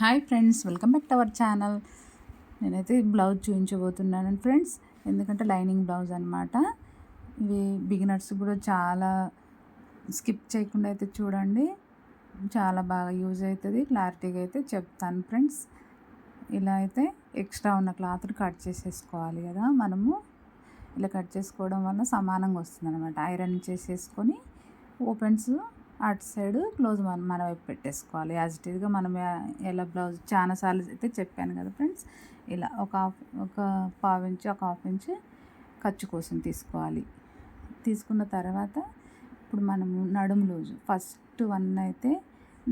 Hi friends welcome back to our channel. నేనైతే blouse చూపించబోతున్నాను friends. ఎందుకంటే లైనింగ్ బ్లౌజ్ అనమాట ఇవి బిగినర్స్ కూడా చాలా స్కిప్ చేయకుండా అయితే చూడండి. చాలా బాగా యూజ్ అవుతుంది. క్లారిటీగా అయితే చెప్తాను ఫ్రెండ్స్. ఇలా అయితే ఎక్స్ట్రా ఉన్న క్లాత్ని కట్ చేసేసుకోవాలి కదా మనము. ఇలా కట్ చేసుకోవడం వల్ల సమానంగా వస్తుంది అనమాట ఐరన్ చేసేసుకొని ఓపెన్స్ అటు సైడ్ క్లోజ్ మన మన వైపు పెట్టేసుకోవాలి. యాజ్ ఇట్ ఈజ్గా మనం ఎలా బ్లౌజ్ చాలా సార్లు అయితే చెప్పాను కదా ఫ్రెండ్స్. ఇలా ఒక హాఫ్ ఒక పావు ఇంచు ఒక హాఫ్ ఇంచు ఖర్చు కోసం తీసుకోవాలి. తీసుకున్న తర్వాత ఇప్పుడు మనము నడుము లూజు ఫస్ట్ వన్ అయితే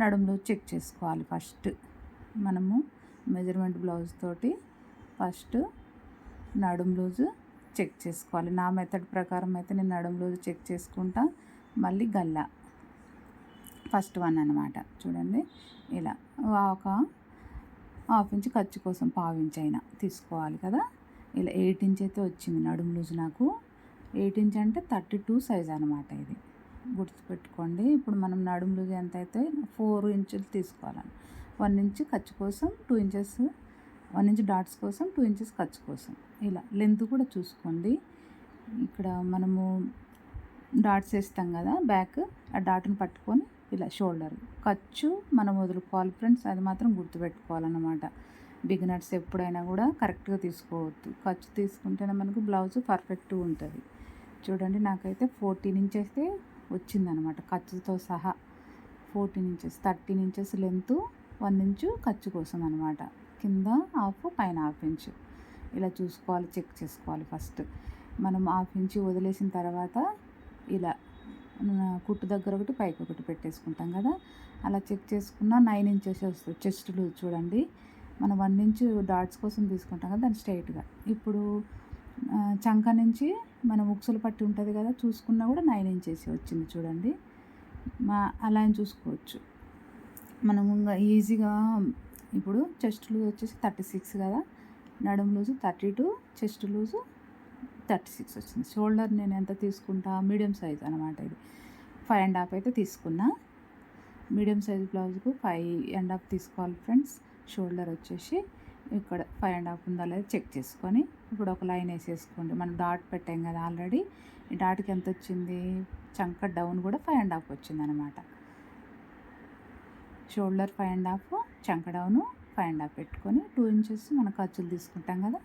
నడుము లూజ్ చెక్ చేసుకోవాలి ఫస్ట్. మనము మెజర్మెంట్ బ్లౌజ్ తోటి ఫస్ట్ నడుము లూజు చెక్ చేసుకోవాలి. నా మెథడ్ ప్రకారం అయితే నేను నడుము లూజు చెక్ చేసుకుంటా. మళ్ళీ గల్లా. ఫస్ట్ వన్ అనమాట చూడండి. ఇలా ఒక హాఫ్ ఇంచ్ ఖర్చు కోసం పావు ఇంచ్ అయినా తీసుకోవాలి కదా. ఇలా ఎయిట్ ఇంచ్ అయితే వచ్చింది నడుము లూజ్ నాకు. ఎయిట్ ఇంచ్ అంటే థర్టీ టూ సైజ్ అనమాట ఇది. గుర్తుపెట్టుకోండి. ఇప్పుడు మనం నడుము లూజ్ ఎంత అయితే ఫోర్ ఇంచులు తీసుకోవాలని వన్ ఇంచ్ ఖర్చు కోసం two inches one inch dots కోసం టూ ఇంచెస్ ఖర్చు కోసం. ఇలా లెంత్ కూడా చూసుకోండి. ఇక్కడ మనము డాట్స్ వేస్తాం కదా బ్యాక్ ఆ డాట్ని పట్టుకొని ఇలా షోల్డర్. ఖర్చు మనం వదులుకోవాలి ఫ్రెండ్స్. అది మాత్రం గుర్తుపెట్టుకోవాలన్నమాట. బిగినర్స్ ఎప్పుడైనా కూడా కరెక్ట్గా తీసుకోవద్దు. ఖర్చు తీసుకుంటేనే మనకు బ్లౌజ్ పర్ఫెక్ట్ ఉంటుంది. చూడండి నాకైతే ఫోర్టీన్ ఇంచెస్ వచ్చిందనమాట ఖర్చుతో సహా. Fourteen inches thirteen inches length one inch ఖర్చు కోసం అనమాట కింద హాఫ్ పైన హాఫ్ ఇంచు. ఇలా చూసుకోవాలి చెక్ చేసుకోవాలి ఫస్ట్. మనం హాఫ్ ఇంచు వదిలేసిన తర్వాత ఇలా కుట్టు దగ్గర ఒకటి పైకి ఒకటి పెట్టేసుకుంటాం కదా. అలా చెక్ చేసుకున్న నైన్ ఇంచెస్ వస్తుంది చెస్ట్ లూజ్ చూడండి. మనం వన్ ఇంచు డాట్స్ కోసం తీసుకుంటాం కదా దాన్ని స్ట్రైట్గా. ఇప్పుడు చంక నుంచి మనం ఉక్సులు పట్టి ఉంటుంది కదా చూసుకున్నా కూడా నైన్ ఇంచెస్ వచ్చింది చూడండి. మా అలా చూసుకోవచ్చు. మనం ఈజీగా ఇప్పుడు చెస్ట్ లూజ్ వచ్చేసి థర్టీ సిక్స్ కదా. నడుము loose thirty two chest loose thirty six వచ్చింది. షోల్డర్ నేను ఎంత తీసుకుంటా? మీడియం సైజ్ అనమాట ఇది. ఫైవ్ అండ్ హాఫ్ అయితే తీసుకున్నా. మీడియం సైజ్ బ్లౌజ్కు ఫైవ్ అండ్ హాఫ్ తీసుకోవాలి ఫ్రెండ్స్. షోల్డర్ వచ్చేసి ఇక్కడ ఫైవ్ అండ్ హాఫ్ ఉందా లేదా చెక్ చేసుకొని ఇప్పుడు ఒక లైన్ వేసేసుకోండి. మనం డాట్ పెట్టాం కదా ఆల్రెడీ. ఈ డాట్కి ఎంత వచ్చింది? చంక డౌన్ కూడా ఫైవ్ అండ్ హాఫ్ వచ్చింది అనమాట షోల్డర్ ఫైవ్ అండ్ హాఫ్ చంక డౌను ఫైవ్ అండ్ హాఫ్ పెట్టుకొని టూ ఇంచెస్ మనం ఖర్చులు తీసుకుంటాం కదా.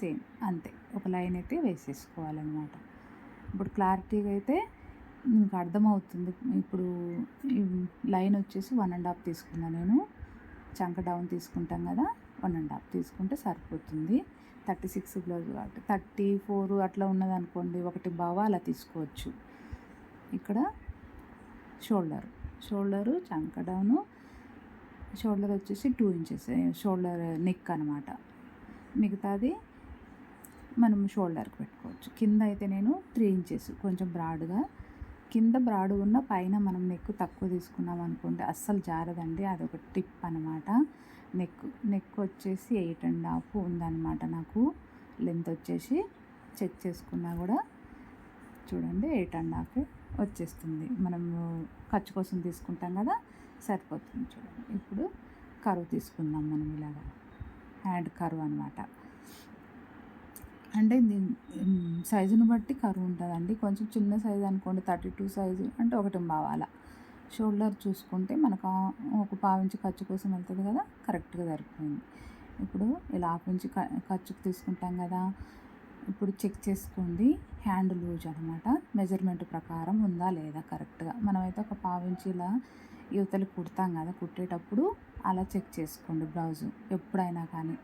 సేమ్ అంతే. ఒక లైన్ అయితే వేసేసుకోవాలన్నమాట. ఇప్పుడు క్లారిటీగా అయితే మీకు అర్థమవుతుంది. ఇప్పుడు లైన్ వచ్చేసి వన్ అండ్ హాఫ్ తీసుకున్నా నేను. చంక డౌన్ తీసుకుంటాం కదా వన్ అండ్ హాఫ్ తీసుకుంటే సరిపోతుంది. థర్టీ సిక్స్ బ్లౌజ్ కాబట్టి థర్టీ ఫోర్ అట్లా ఉన్నది అనుకోండి ఒకటి బావ అలా తీసుకోవచ్చు. ఇక్కడ షోల్డర్ షోల్డరు చంక డౌను షోల్డర్ వచ్చేసి టూ ఇంచెస్ షోల్డర్ నెక్ అనమాట మిగతాది మనం షోల్డర్కి పెట్టుకోవచ్చు. కింద అయితే నేను త్రీ ఇంచెస్ కొంచెం బ్రాడ్గా. కింద బ్రాడ్ ఉన్న పైన మనం నెక్ తక్కువ తీసుకున్నాం అనుకుంటే అస్సలు జారదండి. అదొక టిప్ అనమాట నెక్ నెక్ వచ్చేసి ఎయిట్ అండ్ హాఫ్ ఉందన్నమాట నాకు. లెంత్ వచ్చేసి చెక్ చేసుకున్నా కూడా చూడండి ఎయిట్ అండ్ హాఫ్ వచ్చేస్తుంది. మనం ఖర్చు కోసం తీసుకుంటాం కదా సరిపోతుంది చూడండి. ఇప్పుడు కరువు తీసుకుందాం మనం ఇలాగా. హ్యాండ్ కరువు అనమాట అంటే సైజుని బట్టి కరువు ఉంటుందండి. కొంచెం చిన్న సైజు అనుకోండి థర్టీ టూ సైజు అంటే ఒకటి బావాల. షోల్డర్ చూసుకుంటే మనకు ఒక పావించి ఖర్చు కోసం వెళ్తుంది కదా కరెక్ట్గా సరిపోయింది. ఇప్పుడు ఇలా ఆపించి ఖర్చుకు తీసుకుంటాం కదా ఇప్పుడు చెక్ చేసుకోండి హ్యాండ్ లూజ్ అనమాట మెజర్మెంట్ ప్రకారం ఉందా లేదా కరెక్ట్గా. మనమైతే ఒక పావించి ఇలా యువతలు కుడతాం కదా కుట్టేటప్పుడు అలా చెక్ చేసుకోండి బ్లౌజు ఎప్పుడైనా కానీ.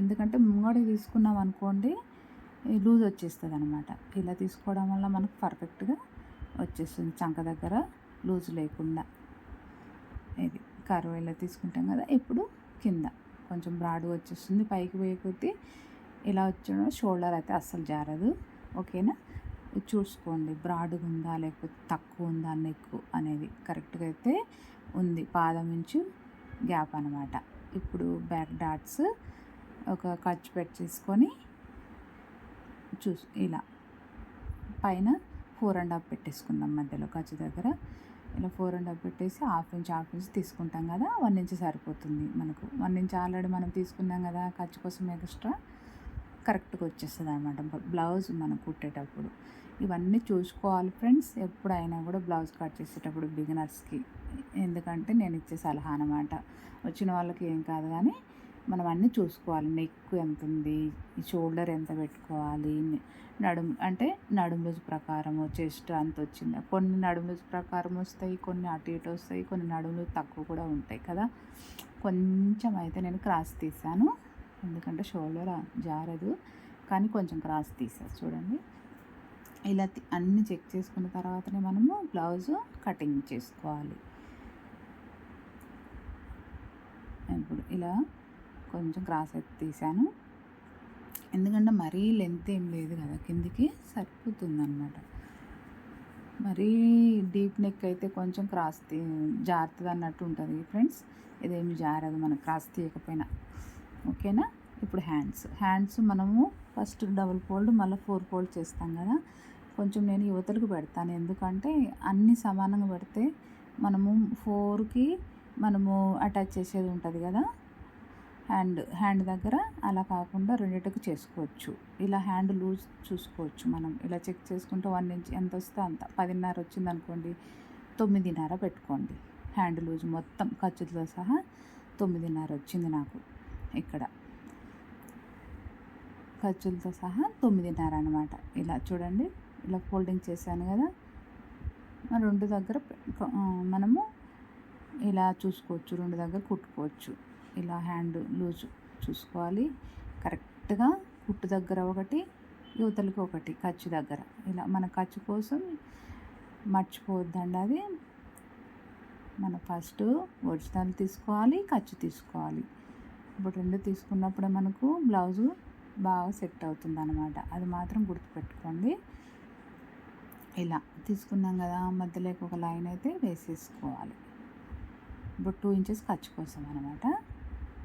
ఎందుకంటే ముంగడి తీసుకున్నాం అనుకోండి లూజ్ వచ్చేస్తుంది అనమాట ఇలా తీసుకోవడం వల్ల మనకు పర్ఫెక్ట్గా వచ్చేస్తుంది చంక దగ్గర లూజ్ లేకుండా. ఇది కరువు ఇలా తీసుకుంటాం కదా ఇప్పుడు కింద కొంచెం బ్రాడ్ వచ్చేస్తుంది పైకి పోయకొద్దీ ఇలా వచ్చిన షోల్డర్ అయితే అస్సలు జారదు. ఓకేనా? చూసుకోండి బ్రాడ్గా ఉందా లేకపోతే తక్కువ ఉందా నెక్ అనేది కరెక్ట్గా అయితే ఉంది. పాదం నుంచి గ్యాప్ అనమాట ఇప్పుడు బ్యాక్ డాట్స్ ఒక ఖర్చు పెట్టేసుకొని చూసు ఇలా. పైన ఫోర్ అండ్ హాఫ్ పెట్టేసుకుందాం మధ్యలో ఖర్చు దగ్గర. ఇలా ఫోర్ అండ్ హాఫ్ పెట్టేసి హాఫ్ ఇంచ్ హాఫ్ ఇంచ్ తీసుకుంటాం కదా వన్ ఇంచ్ సరిపోతుంది మనకు. వన్ ఇంచ్ ఆల్రెడీ మనం తీసుకున్నాం కదా ఖర్చు కోసం ఎక్స్ట్రా. కరెక్ట్గా వచ్చేస్తుంది అనమాట బ్లౌజ్ మనం కుట్టేటప్పుడు. ఇవన్నీ చూసుకోవాలి ఫ్రెండ్స్. ఎప్పుడైనా కూడా బ్లౌజ్ కట్ చేసేటప్పుడు బిగినర్స్కి. ఎందుకంటే నేను ఇచ్చే సలహా అనమాట వచ్చిన వాళ్ళకి ఏం కాదు కానీ మనం అన్నీ చూసుకోవాలి. నెక్ ఎంత ఉంది షోల్డర్ ఎంత పెట్టుకోవాలి నడుం అంటే నడుం లూజ్ ప్రకారము చెస్ట్ అంత వచ్చింది? కొన్ని నడుం లూజ్ ప్రకారం వస్తాయి కొన్ని అటు ఇటు వస్తాయి కొన్ని నడుములు తక్కువ కూడా ఉంటాయి కదా? కొంచెం అయితే నేను క్రాస్ తీసాను. ఎందుకంటే షోల్డర్ జారదు. కానీ కొంచెం క్రాస్ తీసాను చూడండి. ఇలా అన్నీ చెక్ చేసుకున్న తర్వాతనే మనము బ్లౌజ్ కటింగ్ చేసుకోవాలి. ఇప్పుడు ఇలా కొంచెం క్రాస్ అయితే తీసాను ఎందుకంటే మరీ లెంత్ ఏం లేదు కదా కిందికి సరిపోతుంది అనమాట మరీ డీప్ నెక్ అయితే కొంచెం క్రాస్ తీ జారుతుంది అన్నట్టు ఉంటుంది ఫ్రెండ్స్. ఇదేమి జారదు మనం క్రాస్ తీయకపోయినా. ఓకేనా? ఇప్పుడు హ్యాండ్స్. హ్యాండ్స్ మనము ఫస్ట్ డబుల్ ఫోల్డ్ మళ్ళీ ఫోర్ ఫోల్డ్ చేస్తాం కదా. కొంచెం నేను యువతలకు పెడతాను. ఎందుకంటే అన్నీ సమానంగా పెడితే మనము ఫోర్కి మనము అటాచ్ చేసేది ఉంటుంది కదా. హ్యాండ్ హ్యాండ్ దగ్గర అలా కాకుండా రెండింటికి చేసుకోవచ్చు. ఇలా హ్యాండ్ లూజ్ చూసుకోవచ్చు మనం. ఇలా చెక్ చేసుకుంటే వన్ ఇంచ్ ఎంత వస్తే అంత. పదిన్నర వచ్చింది అనుకోండి తొమ్మిదిన్నర పెట్టుకోండి. హ్యాండ్ లూజ్ మొత్తం ఖర్చులతో సహా తొమ్మిదిన్నర వచ్చింది నాకు ఇక్కడ. ఖర్చులతో సహా తొమ్మిదిన్నర అనమాట ఇలా చూడండి ఇలా ఫోల్డింగ్ చేశాను కదా. రెండు దగ్గర మనము ఇలా చూసుకోవచ్చు రెండు దగ్గర కుట్టుకోవచ్చు. ఇలా హ్యాండ్ లూజ్ చూసుకోవాలి. కరెక్ట్గా కుట్టు దగ్గర ఒకటి యువతలకి ఒకటి ఖర్చు దగ్గర. ఇలా మన ఖర్చు కోసం మర్చిపోవద్దండి అది. మన ఫస్ట్ ఒరిజినల్ తీసుకోవాలి ఖర్చు తీసుకోవాలి. ఇప్పుడు రెండు తీసుకున్నప్పుడే మనకు బ్లౌజు బాగా సెట్ అవుతుంది అనమాట అది మాత్రం గుర్తుపెట్టుకోండి. ఇలా తీసుకున్నాం కదా మధ్యలోకి ఒక లైన్ అయితే వేసేసుకోవాలి. ఇప్పుడు టూ ఇంచెస్ ఖర్చు కోసం అనమాట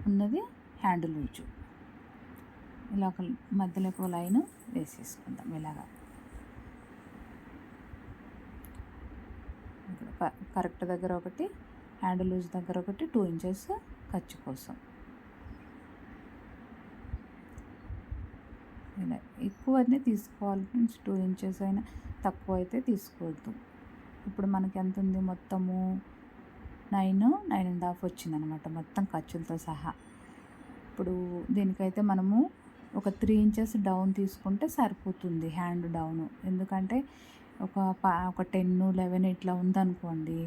ఉన్నది హ్యాండిల్ లూజు ఇలా ఒక మధ్యలో ఒక లైన్ వేసేసుకుందాం ఇలాగా. కరెక్ట్ దగ్గర ఒకటి హ్యాండిల్ లూజ్ దగ్గర ఒకటి టూ ఇంచెస్ ఖర్చు కోసం. ఇలా ఎక్కువనే తీసుకోవాలి ఫ్రెండ్స్ టూ ఇంచెస్ అయినా తక్కువ అయితే తీసుకోవద్దు. ఇప్పుడు మనకి ఎంత ఉంది మొత్తము? నైన్ నైన్ అండ్ హాఫ్ వచ్చిందనమాట మొత్తం ఖర్చులతో సహా. ఇప్పుడు దీనికైతే మనము ఒక త్రీ ఇంచెస్ డౌన్ తీసుకుంటే సరిపోతుంది హ్యాండ్ డౌన్. ఎందుకంటే ఒక ఒక టెన్ లెవెన్ ఇట్లా ఉందనుకోండి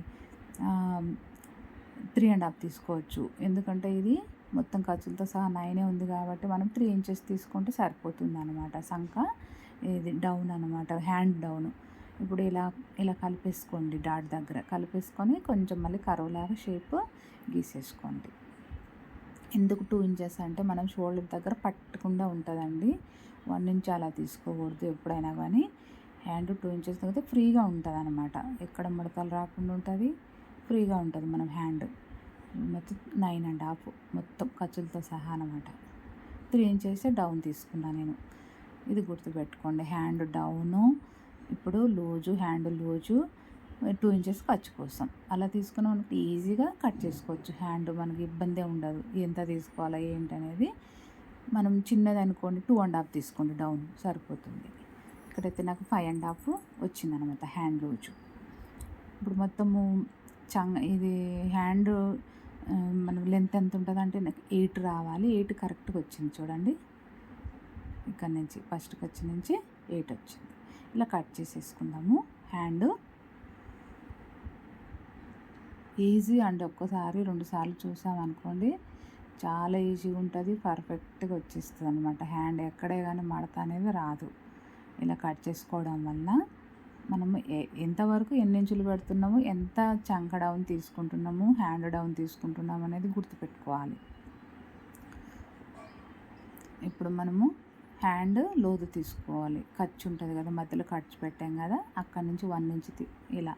త్రీ అండ్ హాఫ్ తీసుకోవచ్చు. ఎందుకంటే ఇది మొత్తం ఖర్చులతో సహా నైనే ఉంది కాబట్టి మనం త్రీ ఇంచెస్ తీసుకుంటే సరిపోతుంది అనమాట సంఖ ఇది డౌన్ అనమాట హ్యాండ్ డౌన్. ఇప్పుడు ఇలా ఇలా కలిపేసుకోండి డాట్ దగ్గర. కలిపేసుకొని కొంచెం మళ్ళీ కరువులాగా షేప్ గీసేసుకోండి. ఎందుకు టూ ఇంచెస్ అంటే మనం షోల్డర్ దగ్గర పట్టకుండా ఉంటుందండి. వన్ ఇంచ్ అలా తీసుకోకూడదు ఎప్పుడైనా కానీ హ్యాండ్ టూ ఇంచెస్ తగ్గితే ఫ్రీగా ఉంటుంది అనమాట ఎక్కడ ముడతలు రాకుండా ఉంటుంది ఫ్రీగా ఉంటుంది మనం హ్యాండ్. మొత్తం నైన్ అండ్ హాఫ్ మొత్తం ఖర్చులతో సహా అనమాట త్రీ ఇంచెస్ డౌన్ తీసుకున్నాను నేను. ఇది గుర్తుపెట్టుకోండి హ్యాండ్ డౌను ఇప్పుడు loose hand loose two inches ఖర్చు కోసం అలా తీసుకుని మనకి ఈజీగా కట్ చేసుకోవచ్చు. హ్యాండ్ మనకి ఇబ్బందే ఉండదు. ఎంత తీసుకోవాలా ఏంటి అనేది మనం చిన్నది అనుకోండి టూ అండ్ హాఫ్ తీసుకోండి డౌన్ సరిపోతుంది. ఇక్కడైతే నాకు ఫైవ్ అండ్ హాఫ్ వచ్చిందనమాట హ్యాండ్ లూజు. ఇప్పుడు మొత్తము చంగ ఇది హ్యాండ్ మనకు లెంత్ ఎంత ఉంటుంది అంటే నాకు ఎయిట్ రావాలి. ఎయిట్ కరెక్ట్గా వచ్చింది చూడండి. ఇక్కడ నుంచి ఫస్ట్కి వచ్చి నుంచి ఎయిట్ వచ్చింది. ఇలా కట్ చేసేసుకుందాము. హ్యాండ్ ఈజీ అండి. ఒక్కసారి రెండుసార్లు చూసామనుకోండి చాలా ఈజీగా ఉంటుంది. పర్ఫెక్ట్గా వచ్చేస్తుంది అనమాట హ్యాండ్ ఎక్కడే కానీ మడత అనేది రాదు. ఇలా కట్ చేసుకోవడం వల్ల మనము ఎంతవరకు ఎన్ని ఇంచులు పెడుతున్నాము ఎంత చంక డౌన్ తీసుకుంటున్నాము హ్యాండ్ డౌన్ తీసుకుంటున్నాము అనేది గుర్తుపెట్టుకోవాలి. ఇప్పుడు మనము హ్యాండ్ లోతు తీసుకోవాలి. ఖర్చు ఉంటుంది కదా మధ్యలో ఖర్చు పెట్టాం కదా అక్కడి నుంచి వన్ నుంచి ఇలా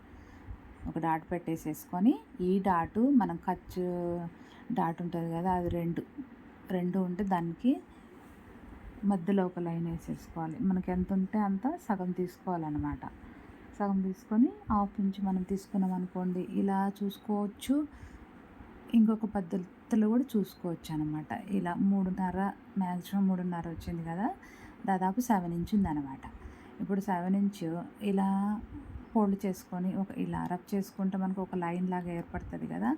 ఒక డాట్ పెట్టేసేసుకొని ఈ డాటు మనం ఖర్చు డాట్ ఉంటుంది కదా అది రెండు రెండు ఉంటే దానికి మధ్యలో ఒక లైన్ వేసేసుకోవాలి. మనకి ఎంత ఉంటే అంత సగం తీసుకోవాలన్నమాట. సగం తీసుకొని హాఫ్ ఇంచ్ మనం తీసుకున్నాం అనుకోండి ఇలా చూసుకోవచ్చు. ఇంకొక పద్ధతిలో కూడా చూసుకోవచ్చు అనమాట ఇలా మూడున్నర మ్యాక్సిమం మూడున్నర వచ్చింది కదా దాదాపు సెవెన్ ఇంచ్ ఉందన్నమాట ఇప్పుడు సెవెన్ ఇంచ్ ఇలా ఫోల్డ్ చేసుకొని ఒక ఇలా రబ్ చేసుకుంటే మనకు ఒక లైన్ లాగా ఏర్పడుతుంది కదా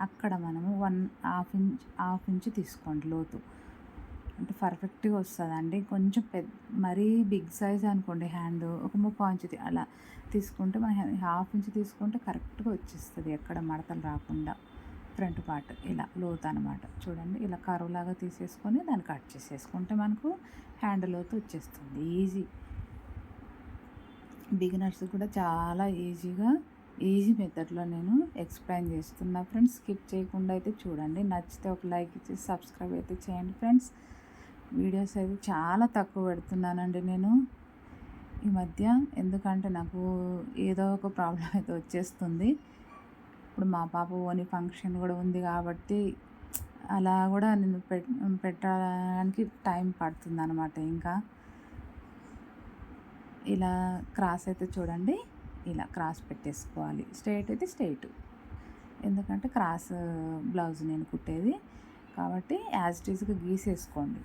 అక్కడ మనము one half inch half inch తీసుకోండి లోతు. అంటే పర్ఫెక్ట్గా వస్తుందండి. కొంచెం పెద్ద మరీ బిగ్ సైజ్ అనుకోండి హ్యాండ్ ఒక ముప్పై ఇంచ్ అలా తీసుకుంటే మన హాఫ్ ఇంచ్ తీసుకుంటే కరెక్ట్గా వచ్చేస్తుంది ఎక్కడ మడతలు రాకుండా. ఫ్రంట్ పార్ట్ ఇలా లోతు అనమాట చూడండి ఇలా కరువు లాగా తీసేసుకొని దాన్ని కట్ చేసేసుకుంటే మనకు హ్యాండ్ లోతు వచ్చేస్తుంది. ఈజీ. బిగినర్స్ కూడా చాలా ఈజీగా ఈజీ మెథడ్లో నేను ఎక్స్ప్లెయిన్ చేస్తున్నా ఫ్రెండ్స్. స్కిప్ చేయకుండా అయితే చూడండి. నచ్చితే ఒక లైక్ ఇచ్చి సబ్స్క్రైబ్ అయితే చేయండి ఫ్రెండ్స్. వీడియోస్ అయితే చాలా తక్కువ పెడుతున్నానండి నేను. ఈ మధ్య ఎందుకంటే నాకు ఏదో ఒక ప్రాబ్లం అయితే వచ్చేస్తుంది. ఇప్పుడు మా పాప ఓని ఫంక్షన్ కూడా ఉంది కాబట్టి అలా కూడా నేను పెట్ పెట్టడానికి టైం పడుతుంది అనమాట ఇంకా. ఇలా క్రాస్ అయితే చూడండి ఇలా క్రాస్ పెట్టేసుకోవాలి. స్ట్రైట్ అయితే స్ట్రైట్. ఎందుకంటే క్రాస్ బ్లౌజ్ నేను కుట్టేది. కాబట్టి యాజ్ ఇట్ గీసేసుకోండి.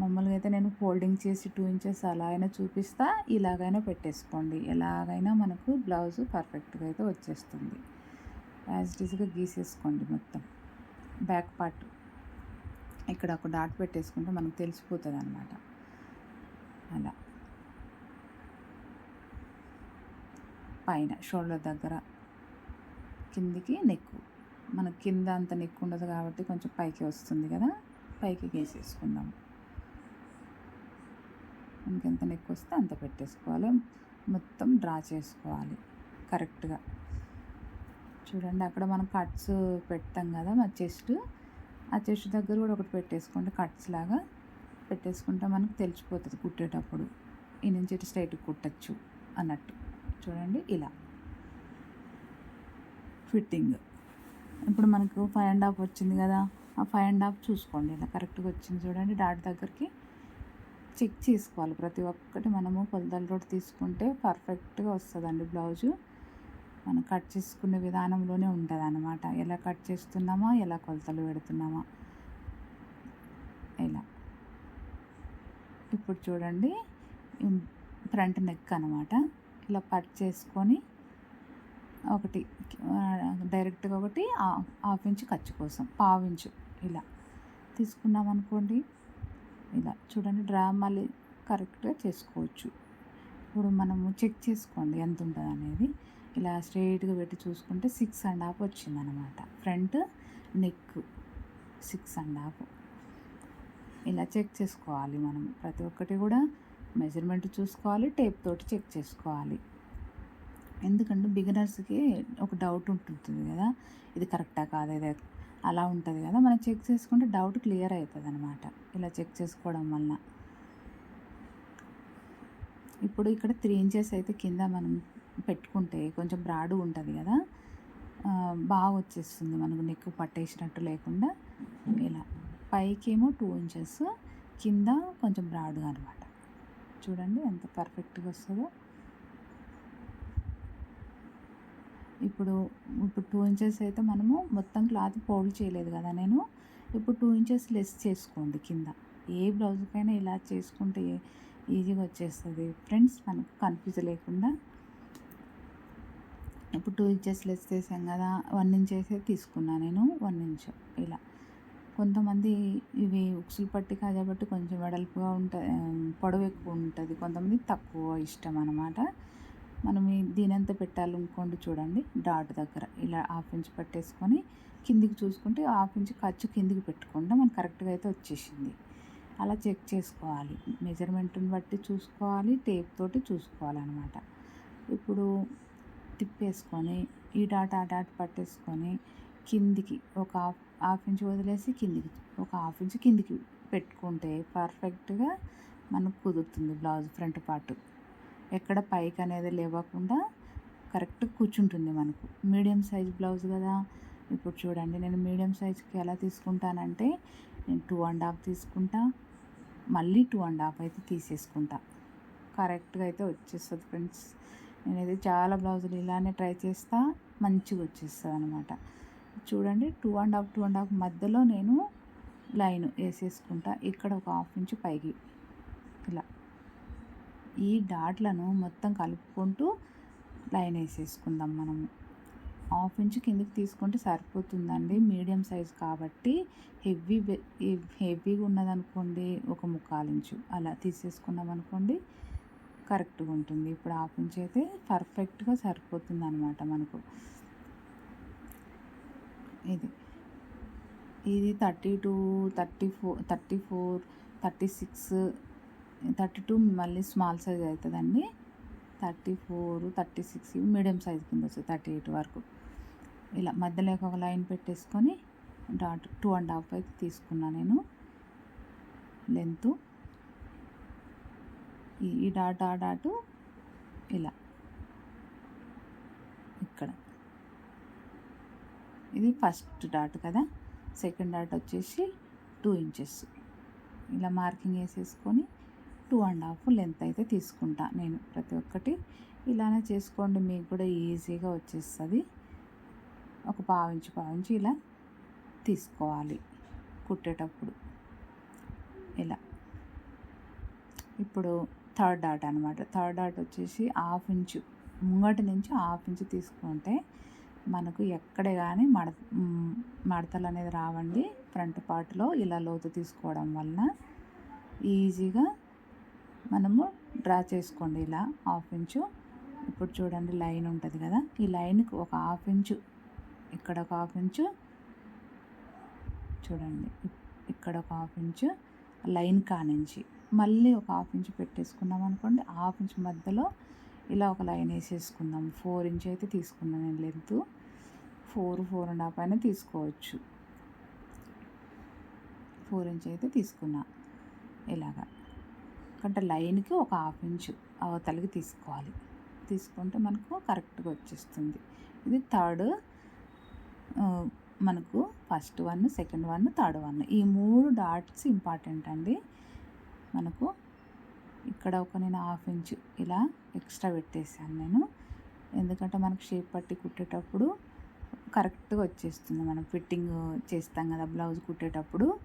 మామూలుగా అయితే నేను ఫోల్డింగ్ చేసి టూ ఇంచెస్ అలా అయినా చూపిస్తా ఇలాగైనా పెట్టేసుకోండి. ఎలాగైనా మనకు బ్లౌజ్ పర్ఫెక్ట్గా అయితే వచ్చేస్తుంది. యాజ్ ఇట్ గీసేసుకోండి మొత్తం. బ్యాక్ పార్ట్ ఇక్కడ ఒక డాట్ పెట్టేసుకుంటే మనకు తెలిసిపోతుంది అనమాట అలా. పైన షోల్డర్ దగ్గర కిందికి నెక్కు మన కింద అంత నెక్కు ఉండదు కాబట్టి కొంచెం పైకి వస్తుంది కదా? పైకి గీసేసుకుందాం. మనకి ఎంత నెక్కు వస్తే అంత పెట్టేసుకోవాలి. మొత్తం డ్రా చేసుకోవాలి. కరెక్ట్గా చూడండి అక్కడ మనం కట్స్ పెడతాం కదా మా చెస్ట్ ఆ చెస్ట్ దగ్గర కూడా ఒకటి పెట్టేసుకుంటే కట్స్ లాగా పెట్టేసుకుంటే మనకు తెలిసిపోతుంది కుట్టేటప్పుడు. ఈ నుంచి స్ట్రైట్ కుట్టచ్చు అన్నట్టు. చూడండి ఇలా. ఫిట్టింగ్ ఇప్పుడు మనకు ఫైవ్ అండ్ హాఫ్ వచ్చింది కదా ఆ ఫైవ్ అండ్ హాఫ్ చూసుకోండి ఇలా కరెక్ట్గా వచ్చింది చూడండి. డాట్ దగ్గరికి చెక్ చేసుకోవాలి. ప్రతి ఒక్కటి మనము కొలతల రోడ్ తీసుకుంటే పర్ఫెక్ట్గా వస్తుందండి బ్లౌజు. మనం కట్ చేసుకునే విధానంలోనే ఉంటుంది అనమాట ఎలా కట్ చేస్తున్నామా ఎలా కొలతలు పెడుతున్నామా. ఇలా. ఇప్పుడు చూడండి. ఫ్రంట్ నెక్ అనమాట ఇలా కట్ చేసుకొని ఒకటి డైరెక్ట్గా ఒకటి హాఫ్ ఇంచు ఖర్చు కోసం పావు ఇంచు ఇలా తీసుకున్నాం అనుకోండి ఇలా చూడండి డ్రా మళ్ళీ కరెక్ట్గా చేసుకోవచ్చు. ఇప్పుడు మనము చెక్ చేసుకోండి ఎంత ఉంటుంది అనేది ఇలా స్ట్రైట్గా పెట్టి చూసుకుంటే సిక్స్ అండ్ హాఫ్ వచ్చిందనమాట front neck six and half. ఇలా చెక్ చేసుకోవాలి మనం. ప్రతి ఒక్కటి కూడా మెజర్మెంట్ చూసుకోవాలి టేప్ తోటి చెక్ చేసుకోవాలి. ఎందుకంటే బిగినర్స్కి ఒక డౌట్ ఉంటుంది కదా. ఇది కరెక్టా కాదా? ఇది అలా ఉంటుంది కదా. మనం చెక్ చేసుకుంటే డౌట్ క్లియర్ అవుతుంది అనమాట ఇలా చెక్ చేసుకోవడం వల్ల. ఇప్పుడు ఇక్కడ త్రీ ఇంచెస్ అయితే కింద మనం పెట్టుకుంటే కొంచెం బ్రాడు ఉంటుంది కదా బాగా వచ్చేస్తుంది మనకు నెక్ పట్టేసినట్టు లేకుండా ఇలా. పైకేమో టూ ఇంచెస్ కింద కొంచెం బ్రాడ్గా అనమాట చూడండి ఎంత పర్ఫెక్ట్గా వస్తుందో. ఇప్పుడు ఇప్పుడు టూ ఇంచెస్ అయితే మనము మొత్తం క్లాత్ ఫోల్డ్ చేయలేదు కదా నేను. ఇప్పుడు టూ ఇంచెస్ లెస్ చేసుకోండి కింద. ఏ బ్లౌజ్కైనా ఇలా చేసుకుంటే ఈజీగా వచ్చేస్తుంది. ఫ్రెండ్స్ మనకు కన్ఫ్యూజ్ లేకుండా ఇప్పుడు టూ ఇంచెస్ లెస్ చేసాం కదా వన్ ఇంచ్ అయితే తీసుకున్నా నేను వన్ ఇంచ్ ఇలా. కొంతమంది ఇవి ఉక్సులు పట్టి కాజాబట్టి కొంచెం వెడల్పుగా ఉంటుంది పొడవు ఎక్కువ ఉంటుంది. కొంతమంది తక్కువ ఇష్టం అనమాట మనం దీని ఎంత పెట్టాలనుకోండి చూడండి డాట్ దగ్గర ఇలా హాఫ్ ఇంచ్ పట్టేసుకొని కిందికి చూసుకుంటే హాఫ్ ఇంచ్ ఖర్చు కిందికి పెట్టుకుంటే మనకు కరెక్ట్గా అయితే వచ్చేసింది. అలా చెక్ చేసుకోవాలి. మెజర్మెంట్ని బట్టి చూసుకోవాలి టేప్ తోటి చూసుకోవాలన్నమాట. ఇప్పుడు తిప్పేసుకొని ఈ డాట్ ఆ డాట్ పట్టేసుకొని కిందికి ఒక హాఫ్ హాఫ్ ఇంచ్ వదిలేసి కిందికి ఒక హాఫ్ ఇంచ్ కిందికి పెట్టుకుంటే పర్ఫెక్ట్గా మనకు కుదురుతుంది బ్లౌజ్ ఫ్రంట్ పార్ట్. ఎక్కడ పైకి అనేది లేవకుండా కరెక్ట్ కూర్చుంటుంది మనకు. మీడియం సైజ్ బ్లౌజ్ కదా. ఇప్పుడు చూడండి నేను మీడియం సైజ్కి ఎలా తీసుకుంటానంటే నేను టూ అండ్ హాఫ్ తీసుకుంటా మళ్ళీ టూ అండ్ హాఫ్ అయితే తీసేసుకుంటా. కరెక్ట్గా అయితే వచ్చేస్తుంది ఫ్రెండ్స్. నేనైతే చాలా బ్లౌజులు ఇలానే ట్రై చేస్తా మంచిగా వచ్చేస్తుంది అనమాట చూడండి two and half two and half మధ్యలో నేను లైన్ వేసేసుకుంటా ఇక్కడ ఒక హాఫ్ ఇంచ్ పైకి. ఇలా. ఈ డాట్లను మొత్తం కలుపుకుంటూ లైన్ వేసేసుకుందాం మనము. హాఫ్ ఇంచ్ కిందకి తీసుకుంటే సరిపోతుందండి మీడియం సైజ్ కాబట్టి. హెవీ హెవీగా ఉన్నదనుకోండి ఒక ముక్కాలు ఇంచు అలా తీసేసుకున్నాం అనుకోండి కరెక్ట్గా ఉంటుంది. ఇప్పుడు హాఫ్ ఇంచ్ అయితే పర్ఫెక్ట్గా సరిపోతుంది అనమాట మనకు. ఇది. ఇది thirty two thirty four thirty four thirty six thirty two మళ్ళీ స్మాల్ సైజ్ అవుతుందండి thirty four thirty six medium size కింద వస్తుంది థర్టీ ఎయిట్ వరకు. ఇలా మధ్యలో ఒక లైన్ పెట్టేసుకొని డాట్ టూ అండ్ హాఫ్ అయితే తీసుకున్నా నేను. లెంత్. ఈ డాట్ ఆ డాటు ఇలా. ఇక్కడ. ఇది ఫస్ట్ డాట్ కదా. సెకండ్ డాట్ వచ్చేసి టూ ఇంచెస్. ఇలా మార్కింగ్ వేసేసుకొని టూ అండ్ హాఫ్ లెంత్ అయితే తీసుకుంటా నేను ప్రతి ఒక్కటి. ఇలానే చేసుకోండి మీకు కూడా ఈజీగా వచ్చేస్తుంది. ఒక పావించి పావించి ఇలా తీసుకోవాలి కుట్టేటప్పుడు. ఇలా. ఇప్పుడు థర్డ్ డాట్ అనమాట థర్డ్ డాట్ వచ్చేసి హాఫ్ ఇంచు ముంగటి నుంచి హాఫ్ ఇంచు తీసుకుంటే మనకు ఎక్కడే కానీ మడ మడతలు అనేది రావండి. ఫ్రంట్ పార్ట్లో ఇలా లోతు తీసుకోవడం వలన ఈజీగా మనము డ్రా చేసుకోండి ఇలా హాఫ్ ఇంచు. ఇప్పుడు చూడండి లైన్ ఉంటుంది కదా ఈ లైన్కి ఒక హాఫ్ ఇంచు ఇక్కడ ఒక హాఫ్ ఇంచు చూడండి ఇక్కడ ఒక హాఫ్ ఇంచు లైన్ కానించి. మళ్ళీ ఒక హాఫ్ ఇంచ్ పెట్టేసుకున్నాం అనుకోండి. హాఫ్ ఇంచ్ మధ్యలో ఇలా ఒక లైన్ వేసేసుకుందాం. ఫోర్ ఇంచ్ అయితే తీసుకున్నాను నేను length. Four four and half అయినా తీసుకోవచ్చు. ఫోర్ ఇంచ్ అయితే తీసుకున్నా. ఇలాగా. అంటే లైన్కి ఒక హాఫ్ ఇంచు అవతలకి తీసుకోవాలి. తీసుకుంటే మనకు కరెక్ట్గా వచ్చేస్తుంది. ఇది థర్డ్ మనకు first one second one third one. ఈ మూడు డాట్స్ ఇంపార్టెంట్ అండి. మనకు ఇక్కడ ఒక నేను హాఫ్ ఇంచ్ ఇలా ఎక్స్ట్రా పెట్టేసాను నేను. ఎందుకంటే మనకు షేప్ పట్టి కుట్టేటప్పుడు కరెక్ట్గా వచ్చేస్తుంది. మనం ఫిట్టింగ్ చేస్తాం కదా బ్లౌజ్ కుట్టేటప్పుడు.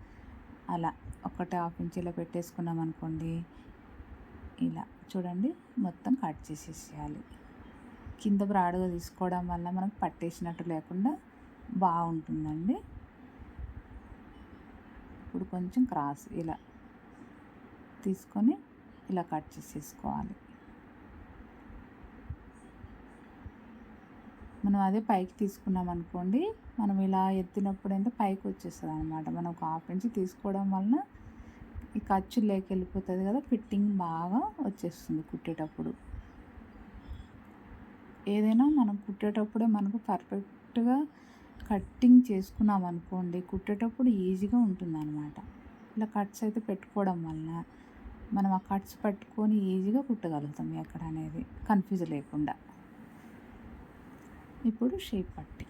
అలా ఒకటి హాఫ్ ఇంచ్ ఇలా పెట్టేసుకున్నాం అనుకోండి. ఇలా చూడండి మొత్తం కట్ చేసేసేయాలి. కింద బ్రాడ్గా తీసుకోవడం వల్ల మనకు పట్టేసినట్టు లేకుండా బాగుంటుందండి. ఇప్పుడు కొంచెం క్రాస్ ఇలా తీసుకొని ఇలా కట్ చేసేసుకోవాలి. మనం అదే పైకి తీసుకున్నాం అనుకోండి మనం ఇలా ఎత్తినప్పుడు అయితే పైకి వచ్చేస్తుంది అనమాట మనం ఒక హాఫ్ ఇంచ్ తీసుకోవడం వలన ఈ ఖర్చు లేక వెళ్ళిపోతుంది కదా ఫిట్టింగ్ బాగా వచ్చేస్తుంది కుట్టేటప్పుడు. ఏదైనా మనం కుట్టేటప్పుడే మనకు పర్ఫెక్ట్గా కట్టింగ్ చేసుకున్నాం అనుకోండి కుట్టేటప్పుడు ఈజీగా ఉంటుంది అనమాట ఇలా కట్స్ అయితే పెట్టుకోవడం వలన మనం ఆ కట్స్ పట్టుకొని ఈజీగా కుట్టగలుగుతాం ఎక్కడ అనేది. కన్ఫ్యూజ్ లేకుండా. ఇప్పుడు షేప్ పట్టి.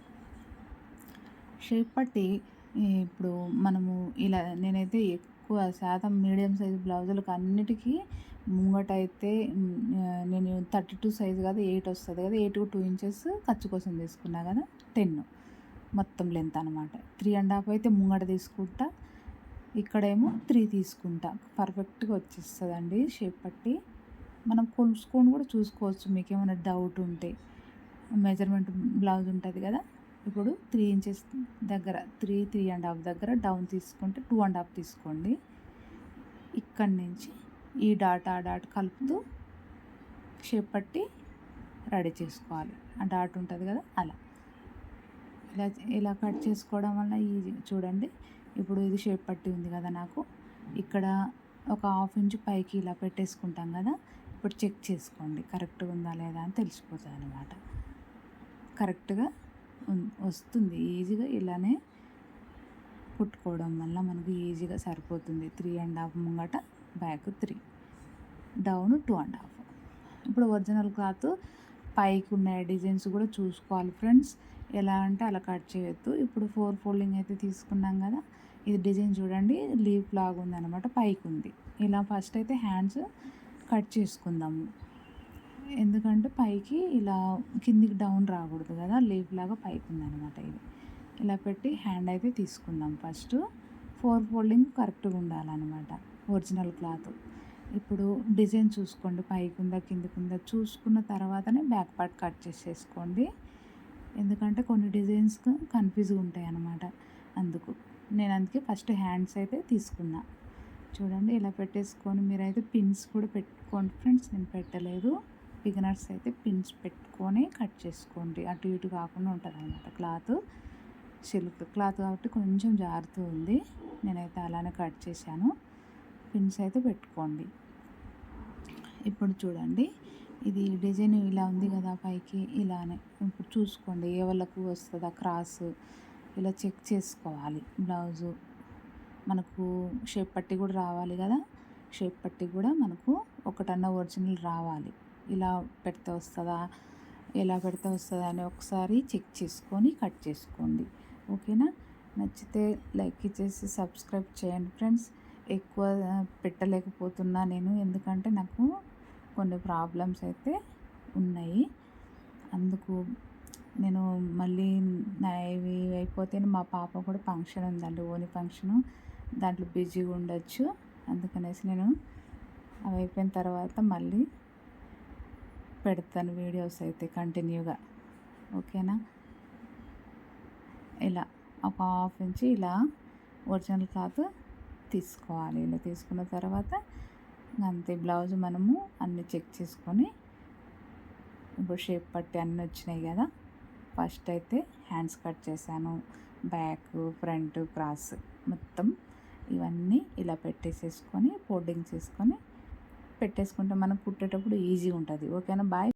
షేప్ పట్టి ఇప్పుడు మనము ఇలా నేనైతే ఎక్కువ శాతం మీడియం సైజ్ బ్లౌజులకు అన్నిటికీ ముంగట అయితే నేను థర్టీ టూ సైజ్ కదా ఎయిట్ వస్తుంది కదా ఎయిట్ టూ ఇంచెస్ ఖర్చు కోసం తీసుకున్నా కదా టెన్. మొత్తం లెంత్ అనమాట త్రీ అండ్ హాఫ్ అయితే ముంగట తీసుకుంటా ఇక్కడేమో త్రీ తీసుకుంటా. పర్ఫెక్ట్గా వచ్చేస్తుందండి షేప్ పట్టి. మనం కొలుసుకొని కూడా చూసుకోవచ్చు. మీకు ఏమైనా డౌట్ ఉంటే. మెజర్మెంట్ బ్లౌజ్ ఉంటుంది కదా. ఇప్పుడు త్రీ ఇంచెస్ దగ్గర త్రీ త్రీ అండ్ హాఫ్ దగ్గర డౌన్ తీసుకుంటే టూ అండ్ హాఫ్ తీసుకోండి. ఇక్కడి నుంచి ఈ డాట్ ఆ డాట్ కలుపుతూ షేప్ పట్టి రెడీ చేసుకోవాలి. ఆ డాట్ ఉంటుంది కదా అలా. ఇలా ఇలా కట్ చేసుకోవడం వల్ల ఈజీ చూడండి. ఇప్పుడు ఇది షేప్ పట్టి ఉంది కదా నాకు. ఇక్కడ ఒక హాఫ్ ఇంచ్ పైకి ఇలా పెట్టేసుకుంటాం కదా. ఇప్పుడు చెక్ చేసుకోండి. కరెక్ట్గా ఉందా లేదా అని తెలిసిపోతుంది అనమాట కరెక్ట్గా వస్తుంది. ఈజీగా ఇలానే కుట్టుకోవడం వల్ల మనకు ఈజీగా సరిపోతుంది. త్రీ అండ్ హాఫ్ ముంగట back three. Down two and half. ఇప్పుడు ఒరిజినల్ క్లాత్ పైకి ఉన్న డిజైన్స్ కూడా చూసుకోవాలి ఫ్రెండ్స్. ఎలా అంటే అలా కట్ చేయొద్దు. ఇప్పుడు ఫోర్ ఫోల్డింగ్ అయితే తీసుకున్నాం కదా. ఇది డిజైన్ చూడండి లీఫ్ లాగా ఉంది అనమాట పైకి ఉంది ఇలా ఫస్ట్ అయితే హ్యాండ్స్ కట్ చేసుకుందాము. ఎందుకంటే పైకి ఇలా కిందికి డౌన్ రాకూడదు కదా లీఫ్ లాగా పైకి ఉందన్నమాట ఇది. ఇలా పెట్టి హ్యాండ్ అయితే తీసుకుందాం ఫస్ట్. ఫోర్ ఫోల్డింగ్ కరెక్ట్గా ఉండాలన్నమాట ఒరిజినల్ క్లాత్. ఇప్పుడు డిజైన్ చూసుకోండి పైకి ఉందా కిందికి ఉందా చూసుకున్న తర్వాతనే బ్యాక్ పార్ట్ కట్ చేసేసుకోండి. ఎందుకంటే కొన్ని డిజైన్స్ కన్ఫ్యూజ్గా ఉంటాయి అన్నమాట అందుకు. నేను అందుకే ఫస్ట్ హ్యాండ్స్ అయితే తీసుకున్నా. చూడండి ఇలా పెట్టేసుకొని మీరైతే పిన్స్ కూడా పెట్టుకోండి ఫ్రెండ్స్. నేను పెట్టలేదు. బిగినర్స్ అయితే పిన్స్ పెట్టుకొని కట్ చేసుకోండి. అటు ఇటు కాకుండా ఉంటుంది అనమాట క్లాత్. సిల్క్ క్లాత్ కాబట్టి కొంచెం జారుతూ ఉంది. నేనైతే అలానే కట్ చేశాను. పిన్స్ అయితే పెట్టుకోండి. ఇప్పుడు చూడండి ఇది డిజైన్ ఇలా ఉంది కదా పైకి ఇలానే. ఇప్పుడు చూసుకోండి ఏ వాళ్ళకు వస్తుందా క్రాస్? ఇలా చెక్ చేసుకోవాలి. బ్లౌజు మనకు షేప్ పట్టి కూడా రావాలి కదా. షేప్ పట్టి కూడా మనకు ఒకటన్నా ఒరిజినల్ రావాలి. ఇలా పెడితే వస్తుందా? ఎలా పెడితే వస్తుందా అని ఒకసారి చెక్ చేసుకొని కట్ చేసుకోండి. ఓకేనా? నచ్చితే లైక్ ఇచ్చేసి సబ్స్క్రైబ్ చేయండి ఫ్రెండ్స్. ఎక్కువ పెట్టలేకపోతున్నా నేను. ఎందుకంటే నాకు కొన్ని ప్రాబ్లమ్స్ అయితే ఉన్నాయి. అందుకు నేను మళ్ళీ నా ఇవి అయిపోతే మా పాప కూడా ఫంక్షన్ ఉందండి ఓని ఫంక్షను. దాంట్లో బిజీగా ఉండొచ్చు. అందుకనేసి నేను అవి అయిపోయిన తర్వాత మళ్ళీ పెడతాను వీడియోస్ అయితే కంటిన్యూగా. ఓకేనా? ఇలా ఒక హాఫ్ ఇంచ్ ఇలా ఒరిజినల్ క్లాత్ తీసుకోవాలి. ఇలా తీసుకున్న తర్వాత అంతే బ్లౌజ్ మనము అన్నీ చెక్ చేసుకొని ఇప్పుడు షేప్ పట్టి అన్నీ వచ్చినాయి కదా. ఫస్ట్ అయితే హ్యాండ్స్ కట్ చేశాను. బ్యాక్ ఫ్రంట్ క్రాస్ మొత్తం ఇవన్నీ ఇలా పెట్టేసేసుకొని ఫోల్డింగ్ చేసుకొని పెట్టేసుకుంటే మనం కుట్టేటప్పుడు ఈజీ ఉంటుంది. ఓకేనా? బాయ్.